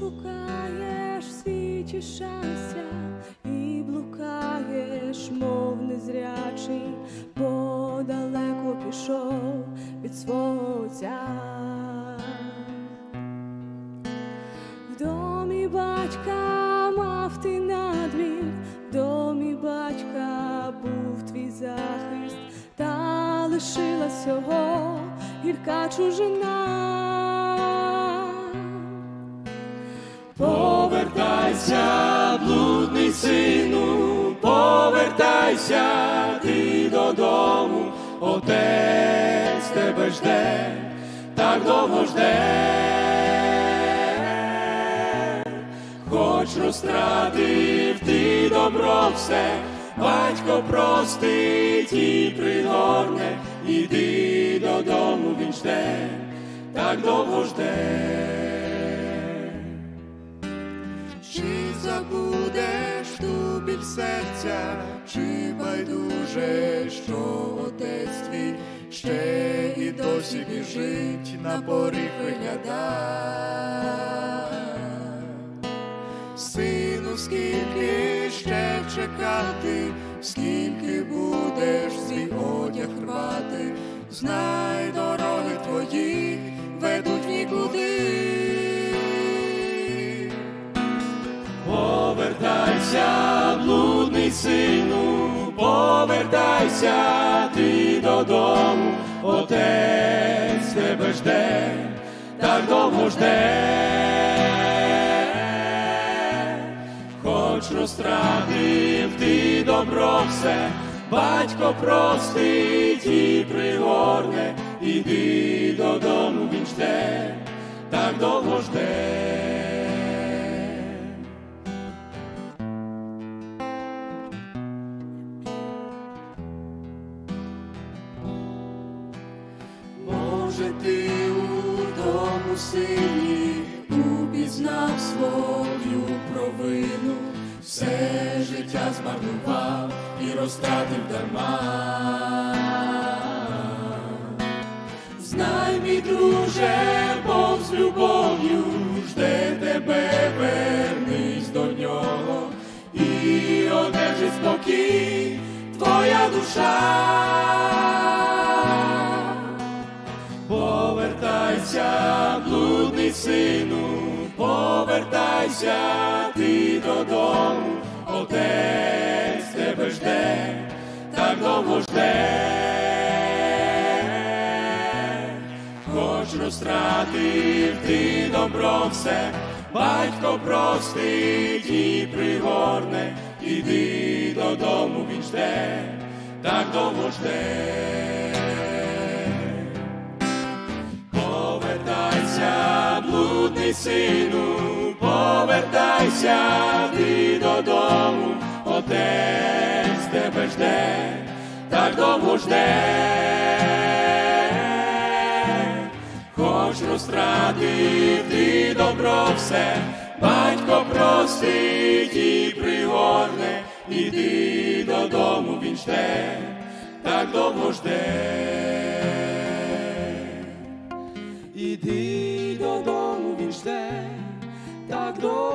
шукаєш в світі щастя і блукаєш, мов незрячий, подалеку пішов від свого отця. В домі батька мав ти надвір, в домі батька був твій захист, та лишилась його гірка чужина. Сину, повертайся ти додому, отець тебе жде, так довго жде, хоч розтратив ти добро все, батько простить і пригорне, іди додому, він жде, так довго жде. Чи забудеш ту біль серця, чи байдуже, що отець твій ще і досі біжить на поріг вигляда. Сину, скільки ще чекати, скільки будеш свій одяг рвати, знай Повертайся, блудний сину, повертайся ти додому, отець тебе жде, так довго жде, хоч розтратив ти добро все, батько простить і пригорне, іди додому, він жде, так довго жде. Може, ти у тому сині упізнав свою провину, все життя змарнував і розтратив дарма. Знай, мій друже, Бог з любов'ю жде тебе, вернись до нього і одержить спокій твоя душа. Сину, повертайся ти додому, отець тебе жде, так довго жде, хоч розтратив ти добро все, батько простить і пригорне, іди додому, він жде, так довго жде. Сину, повертайся ти додому, отець тебе жде, так довго жде, хоч розтратив ти добро все, батько простить і пригорне, іди додому, він жде, так довго жде. Іди